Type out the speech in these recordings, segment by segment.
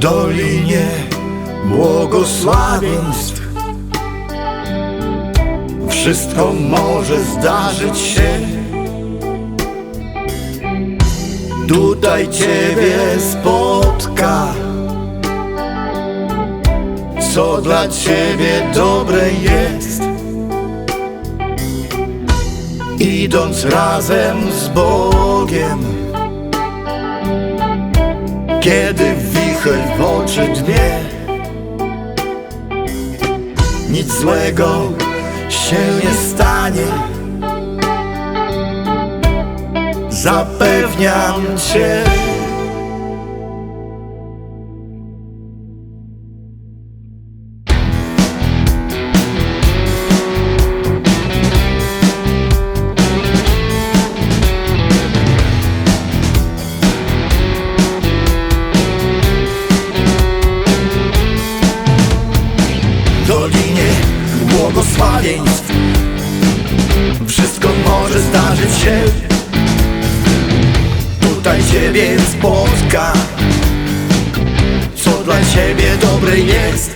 dolinie błogosławieństw. Wszystko może zdarzyć się. Tutaj Ciebie spotka. Co dla Ciebie dobre jest? Idąc razem z Bogiem. Kiedy wicher w oczy dmie Nic złego się nie stanie. Zapewniam Cię Ciebie spotka. Co dla Ciebie dobre jest.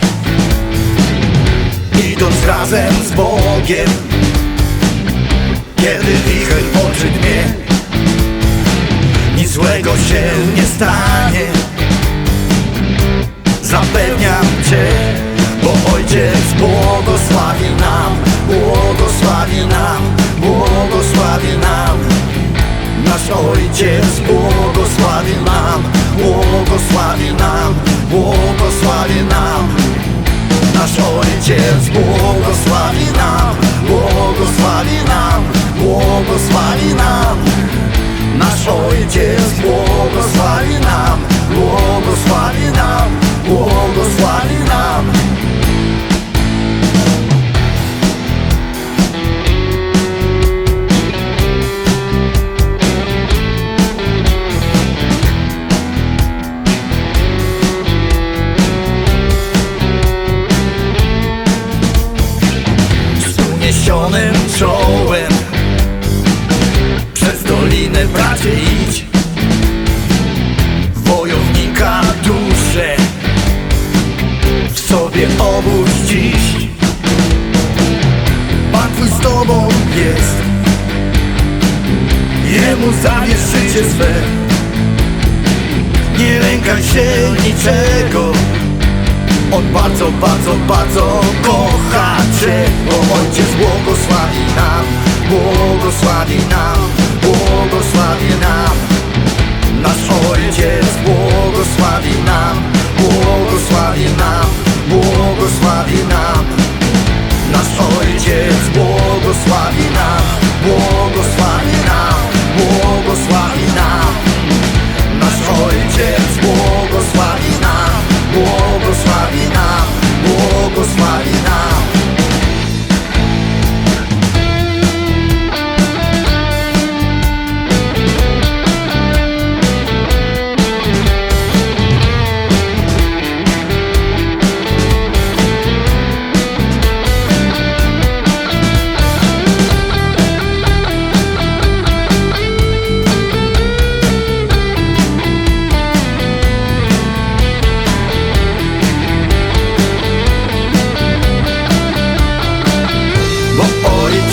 Idąc razem z Bogiem. Kiedy wicher oczy dmie Nic złego się nie stanie. Zapewniam Cię, bo Ojciec błogosławi nam Błogosławi nam, błogosławi nam. Nasz Ojciec błogosławi nam Błogosławi nam, błogosławi nam Nasz Ojciec błogosławi nam Błogosławi nam, błogosławi nam Nasz Ojciec błogosławi nam Błogosławi Jemu zabierz życie swe. Nie lękaj się niczego. On bardzo, bardzo, bardzo kocha Cię. Bo Ojciec błogosławi nam Błogosławi nam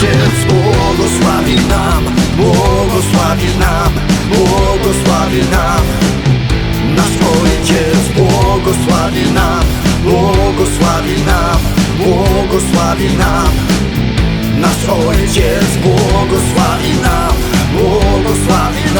Ojciec błogosławi nam, błogosławi nam, błogosławi nam. Nasz Ojciec błogosławi nam, błogosławi nam, błogosławi nam. Nasz Ojciec błogosławi nam, błogosławi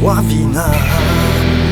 Nasz Ojciec błogosławi nam